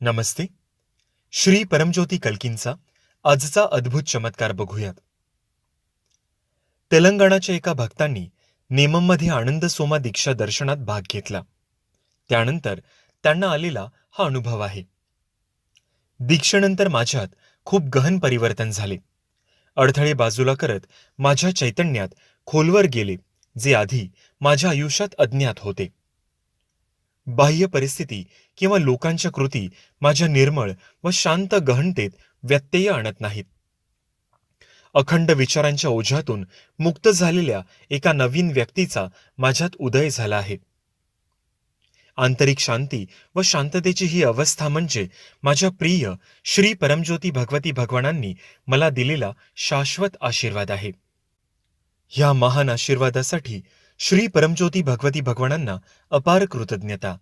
नमस्ते. श्री परमज्योती कल्कींचा आजचा अद्भुत चमत्कार बघूयात. तेलंगणाच्या एका भक्तांनी नेमममध्ये आनंद सोमा दीक्षा दर्शनात भाग घेतला. त्यानंतर त्यांना आलेला हा अनुभव आहे. दीक्षेनंतर माझ्यात खूप गहन परिवर्तन झाले. अडथळे बाजूला करत माझ्या चैतन्यात खोलवर गेले जे आधी माझ्या आयुष्यात अज्ञात होते. बाह्य परिस्थिती किंवा लोकांच्या कृती माझ्या निर्मळ व शांत गहनतेत व्यत्यय आणत नाहीत. अखंड विचारांच्या ओझ्यातून मुक्त झालेल्या एका नवीन व्यक्तीचा माझ्यात उदय झाला आहे. आंतरिक शांती व शांततेची ही अवस्था म्हणजे माझ्या प्रिय श्री परमज्योती भगवती भगवानांनी मला दिलेला शाश्वत आशीर्वाद आहे. ह्या महान आशीर्वादासाठी श्री परमज्योती भगवती भगवानांना अपार कृतज्ञता.